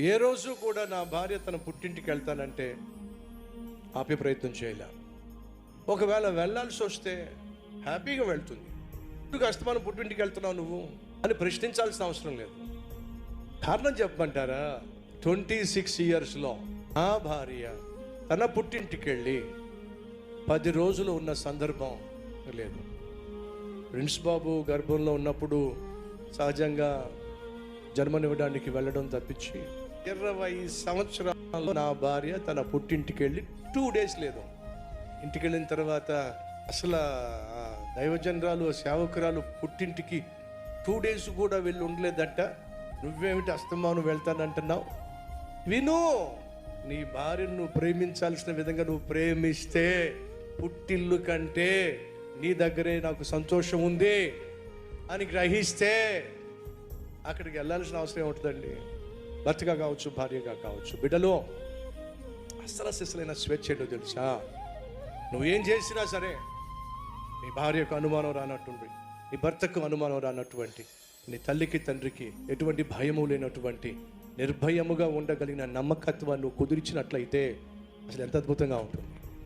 ఏ రోజు కూడా నా భార్య తన పుట్టింటికి వెళ్తానంటే ఆపే ప్రయత్నం చేయలే. ఒకవేళ వెళ్ళాల్సి వస్తే హ్యాపీగా వెళ్తుంది. ఎందుకు అస్తమానం పుట్టింటికి వెళ్తున్నావు నువ్వు అని ప్రశ్నించాల్సిన అవసరం లేదు. కారణం చెప్పమంటారా? ట్వంటీ సిక్స్ ఇయర్స్లో ఆ భార్య తన పుట్టింటికి వెళ్ళి పది రోజులు ఉన్న సందర్భం లేదు. ప్రిన్స్ బాబు గర్భంలో ఉన్నప్పుడు సహజంగా జన్మనివ్వడానికి వెళ్ళడం తప్పించి ఇరవై సంవత్సరాలు నా భార్య తన పుట్టింటికి వెళ్ళి టూ డేస్ లేదు. ఇంటికి వెళ్ళిన తర్వాత అసలు దైవజనరాలు సేవకురాలు పుట్టింటికి టూ డేస్ కూడా వెళ్ళి ఉండలేదంట. నువ్వేమిటి అస్తమానం వెళ్తానంటున్నావు? విను నీ భార్యను నువ్వు ప్రేమించాల్సిన విధంగా నువ్వు ప్రేమిస్తే పుట్టిల్లు కంటే నీ దగ్గరే నాకు సంతోషం ఉంది అని గ్రహిస్తే అక్కడికి వెళ్ళాల్సిన అవసరం ఏముంటుందండి? భర్తగా కావచ్చు భార్యగా కావచ్చు బిడ్డలో అసలు అసలైన స్వేచ్ఛ ఏంటో తెలుసా? నువ్వేం చేసినా సరే నీ భార్యకు అనుమానం రానట్టుండి నీ భర్తకు అనుమానం రానటువంటి నీ తల్లికి తండ్రికి ఎటువంటి భయము లేనటువంటి నిర్భయముగా ఉండగలిగిన నమ్మకత్వాన్ని నువ్వు కుదిర్చినట్లయితే అసలు ఎంత అద్భుతంగా ఉంటుంది.